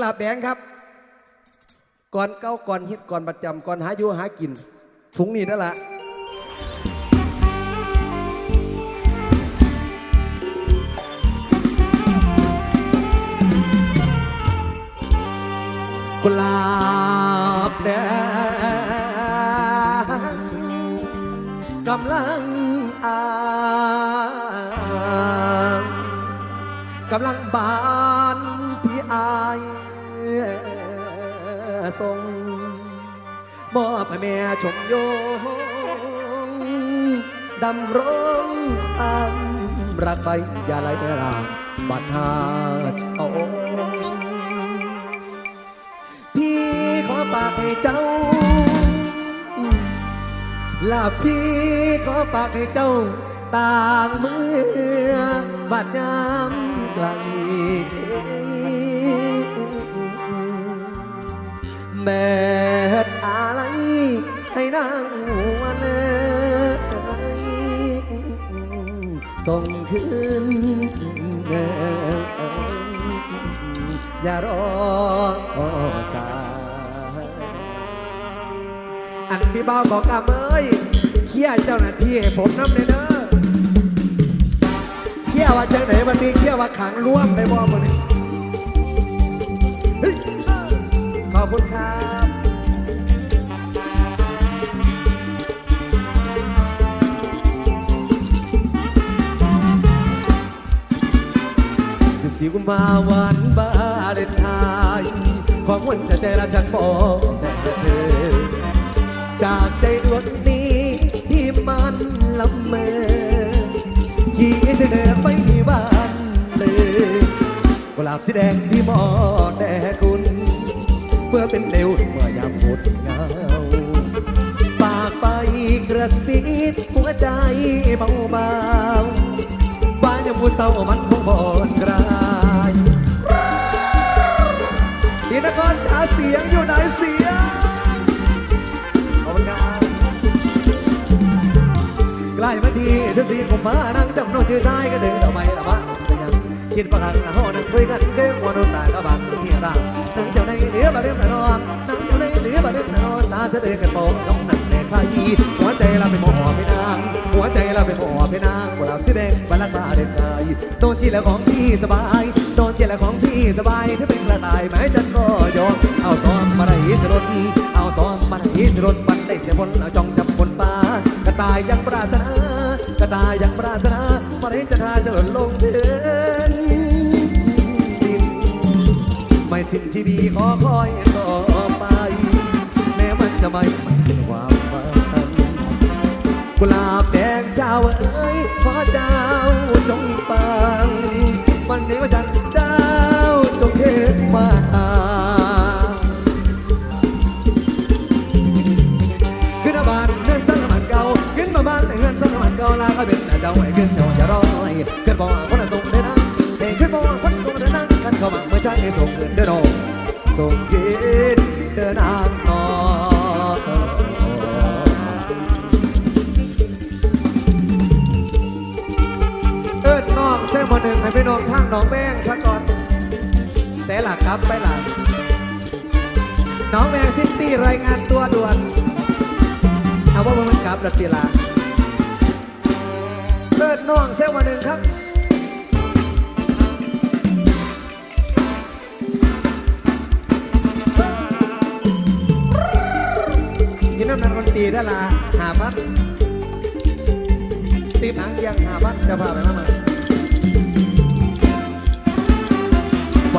หลาบแดงครับ ก่อนเก้าก่อนฮิตก่อนประจำก่อนหาอยู่หากินถุงนี้นั่นแหละ ชมโยงดำรงความรักไปอย่าไหลรางบัดหาเจ้าพี่ขอฝากให้เจ้าลาพี่ขอฝากให้เจ้าต่างเมื่อบาดยามไกลแบ ส่งคืนอย่ารอสายอันพี่บ้าบอกกาเอ้ยเขี่ยเจ้าหน้าที่ให้ผมน้ำเลยเด้อเขี่ยว่าจังไหนวันนี้เขี่ยว่าขังร่วมในบ่อมันขอบคุณครับ สิบสี่กุมภาวันบาเลนไทน์ความวันจะใจละฉันบอกแต่เธอ จากใจดวงนี้ที่มันละเมอที่เธอเดินไม่มีวันเลยกุหลาบสีแดงที่มอแด่คุณเพื่อเป็นเร็วเมื่อยามหมดเงาปากไปกระซิบหัวใจเบาเบาๆบ้านยังมูเศร้ามันคงบอนกลา เสียงอยู่ไหนเสียงขอบคุณครับใกล้มาทีเสียสีผมมานั่งจำโน้ตชื่อท้ายก็ดึงดอกไม้ละบ้าสัญญากินปลาหังนะฮอนั่งคุยกันเกมวันตาก็บางที่รังนั่งเจ้าในเหลือบาเล่มตะนองนั่งเจ้าในเหลือบาเล่มตะนองสาจะเดินกันโป่งกำนันในข้ายีหัวใจเราเป็นหมอพี่นางหัวใจเราเป็นหมอพี่นางกุหลาบสีแดงบาลักบาเด่นกายโดนที่แล้วของพี่สบาย โดนที่แล้วของพี่สบายถ้าเป็นกระต่ายแม้จันก็ยอมเอาซ้อมมาได้สรุปเอาซ้อมมาได้สรุปบันได้เสียบนเอาจ้องจับบนปากระต่ายยังปรารถนากระต่ายยังปรารถนามาได้จะทาจะหล่นลงพื้นดินไม่สิ้นชีวีขอคอยต่อไป แม้มันจะไม่ไมันสิ้นความฝันกุหลาบแดงเจ้าเอ้ยขอเจ้าจงปังวันนี้ว่าฉัน จงเข็นมาตาขึ้นมาบ้านเงินตั้งน้ำมันเก่าขึ้นมาบ้านเงินตั้งน้ำมันเก่าลาก็เป็นเจ้าไอ้ขึ้นโยนอย่ารอยขึ้นบ่อกคนละส่งเด้อนะเฮ้ขึ้นบ่อกคนส่งเด้อนะกันเข้ามาเมื่อใจส่งเงินเด้อน้องส่งกินเด้อนางนอเอิ้นน้องเส้นมาหนึ่งให้พี่น้องทางน้องแม่งซะก่อน หลักครับไปหลังน้องแมงซิตี้รายงานตัวด่วนเอาว่ามันกลับดัดตีลาเลิศน้องเซลมาหนึ่งครับกินน้ำนันคนตีได้ละหาพัดตีหางเคียงหาพัดจะพาไปมาใ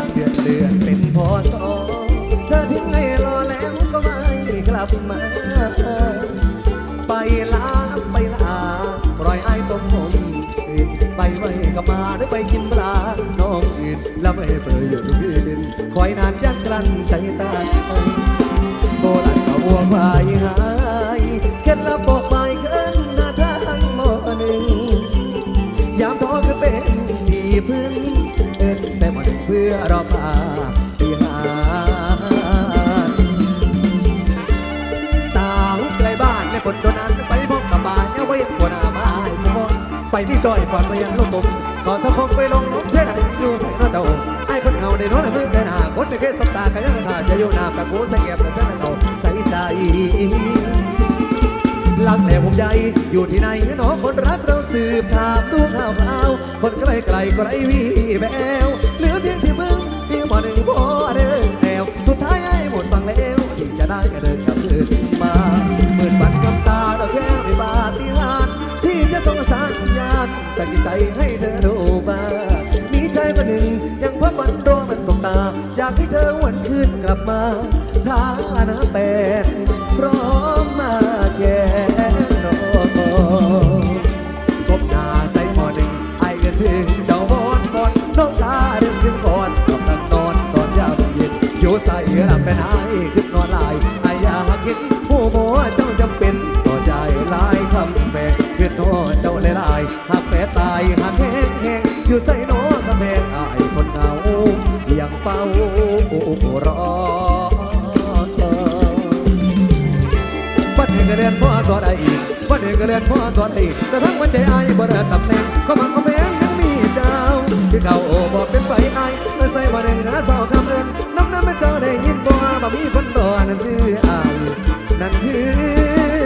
วันเดือนเดือนเป็นพอสอเธอทิ้งให้รอแล้วก็ไม่กลับมาไปลาไปลาปล่อยไอ้ต้มผมอื่นไปไม่ก็มาหรือไปกินปลาน้องอื่นแล้วไม่เปรยอยู่ที่ดินคอยนานยันกลั้นใจตาโบราณก็บัวควายหา ตุ่มขอสักคมไปลงน้องเท่าไหร่อยู่ใส่น้อเจ้าไอ้คนเฮาในน้องในมือแกหนาคนในเคสตาแกยังขาจะอยู่นาบตะกูใส่แก็บแต่เต้นเอาใส่ใจลักแหล่ผมใหญ่อยู่ที่ไหนหนอคนรักเราสืบถามดูข่าวข่าว คนไกลไกลก็ไรวีแว ยังเฝ้ารอวันหนึ่งก็เรียนพ่อสอนได้อีกวันหนึ่งก็เรียนพ่อสอนได้อีกแต่ทั้งวันใจอายบ่ได้ตำแหน่งก็มันก็แพงยังมีเจ้าที่เขาโอ้บอกเป็นไปอายเมื่อใส่วันหนึ่งหาเศร้าคำเอินน้ำน้ำเป็นเจ้าได้ยินบ่ว่าบ่มีคนรอนั่นคืออายนั่นคือ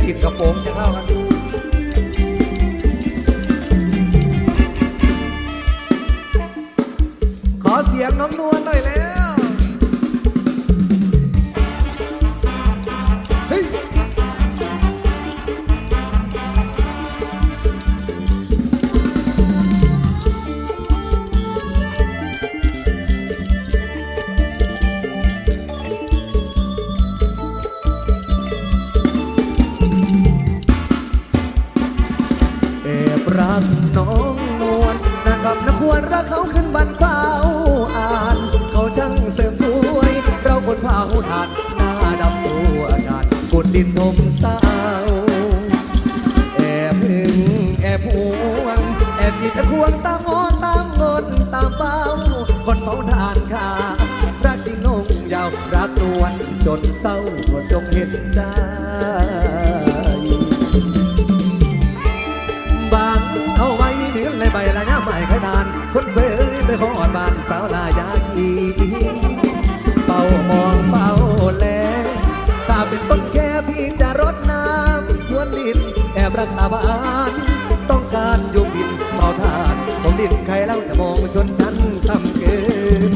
สีดกระโปรงจะเข้ากันขอเสียงน้องนวลหน่อยแล้ว กน้องนวลนะครับนะควรรักเขาขึ้นบันเผาอ่าน เขาช่างเสริมสวย เราคนเผาทานหน้าดำตัวกันกดดินทมเตาแอบหึงแอบหวง แอบจิตแอบพวงตามงอนตามเงินตามเป้าคนเฝ้าทานค่ารักจริงลงยาวรักนวลจนเศร้าทวนจงเห็นใจ แอบรักตาบานต้องการอยู่บินเป่าทาน ผมดิ้นใครเล่าแต่มองชนชั้นทำเกิน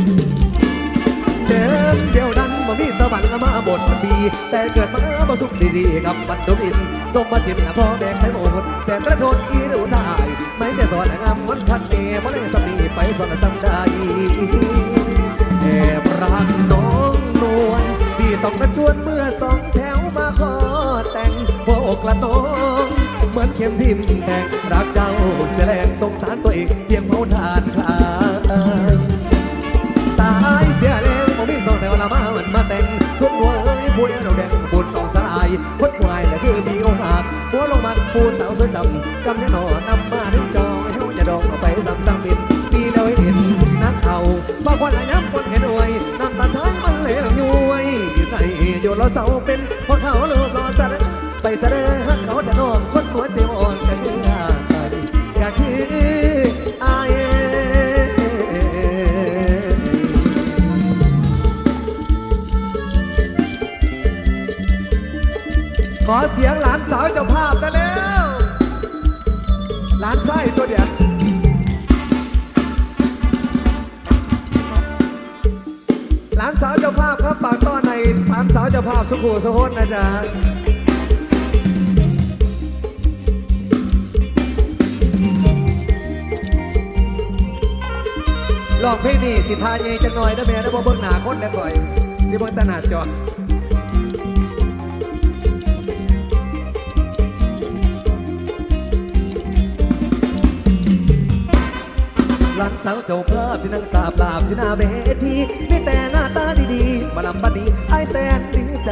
เดินเดียวนั้นบ่มีสวรรค์มาบทมันดีแต่เกิดมาบ่สุขดีๆกับบัดดลอินสมบัติจิตพ่อแม่ไทยโมดแสนระทนอีดูตาย ไม่แต่สอนละงามมันทันเมบ่ได้สำนีไปสอนสังได้แอบรักน้องนวลพี่ต้องกระจวนเมื่อสอง มือนเข็มทิมแทงรักเจ้าเสียแรงสงสารตัวเองเพียงเมาทานคลายตายเสียแล้วผมมีสองแต่เวลามามันมาแต่งทุกหัวเอ้ยพูดเราแดงบุญต้องสลายคนควายน่ะคือมีโอกาสหัวลงมันผู้สาวสวยซำกำยังหนอนำมาถึงจอให้เฮาอย่าดองเอาไปซำซ้ำบินปีแล้วเห็นนักเขาบางคนละย้ำคนเห็นอวยน้ำตาช้อยมันเหลวย้ยอยู่ในอยู่เราเสาเป็นพราะเขาลูกรอสะไปสะเดหักเขาแต่นอกคนหัวใจ ขอเสียงหลานสาวเจ้าภาพได้แล้ว หลานไส้ตัวเดียวหลานสาวเจ้าภาพครับปากต้อนในหลานสาวเจ้าภาพสุขุสุพจน์นะจ๊ะลองเพลงนี้สิทาเยจังหน่อยนะแม่นะบ่เบิ่งหน้าคนได้ก่อย สิเบิ่งแตหนาจอ สาวเจ้าภาพที่นั่งสาบลาบที่หน้าเวทีมีแต่หน้าตาดีๆมาลำบัดนี้ไอแสนดีใจ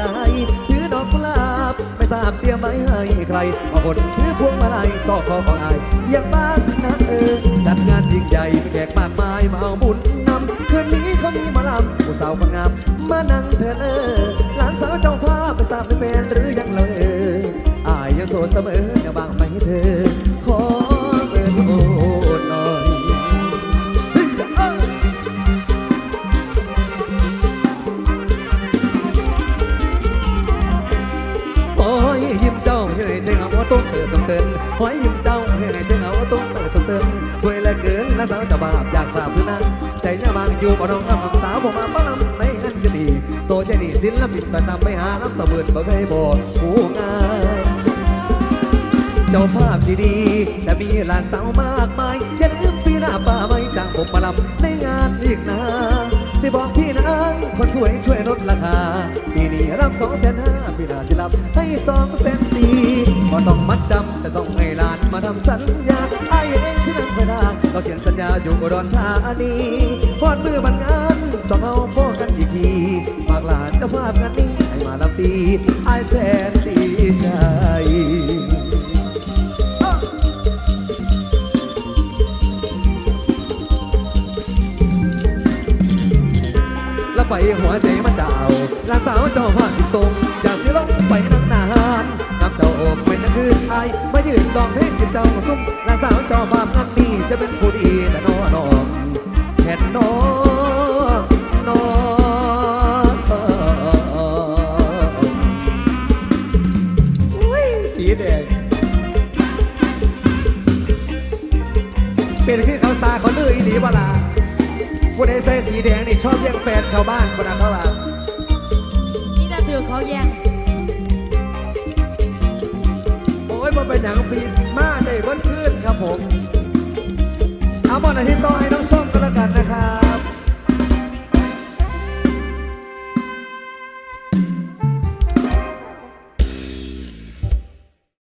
ถือดอกกุหลาบไม่ทราบเตรียมไว้ให้ใครบางคนถือพวงมาลัยซอกคอของอายอย่างบ้านนะเออจัดงานยิ่งใหญ่มีแขกมากมายมาเอาบุญนำคืนนี้เขามีมาลำผู้สาวคนงามมานั่งเธอเลอหลานสาวเจ้าภาพไปทราบเป็นแฟนหรือยังเลยอายยังโสดเสมออย่าบางไหมเธอขอ อยู่บ่น้องกับสาวผมมาป้าลำในหันก็ดีโตใจดีศิลปินแต่นำไม่หาลำตะเบิดบ่เคยบอกผู้งามเจ้าภาพที่ดีแต่มีหลานสาวมากมายอย่าลืมปีหน้าป่าไม่จ้างผมมาลำในงานอีกนะสิบอกพี่นางคนสวยช่วยลดราคาปีนี้รับสองแสนห้าปีหน้าสิรับให้สองแสนสี่ก็ต้องมัดจำแต่ต้องให้หลานมาทำสัญญาไอ้เองสินั้นไปได้ก็เขียนสัญญาอยู่อุดรธานี พอดมือมันงานสองเอาพ่อกันอีกทีฝากหลานเจ้าภาพกันนี้ให้มาลำปีไอ้แสนดีใจแล้วไปหัวใจมันเจ้าลานสาวเจ้าผ่านสิบทรงอยากสิลงไปนั่งนานน้ำเจ้าอบเป็นนักคืนไอายมายืนลองเพลงจิบเจ้าซุ้มลานสาวเจ้าภาพงานดีจะเป็นผู้ดีแต่น ใดใส่สีแดงนี่ชอบแย่งแฟนชาวบ้านคนนั้นเขาว่านี่จะถือเขาแย่งโอ้ยมันเป็นอย่างฟีมาได้เบิ้ลขึ้นครับผม เอาบอลอาทิตย์ต่อให้น้องส้มก็แล้วกันนะครับ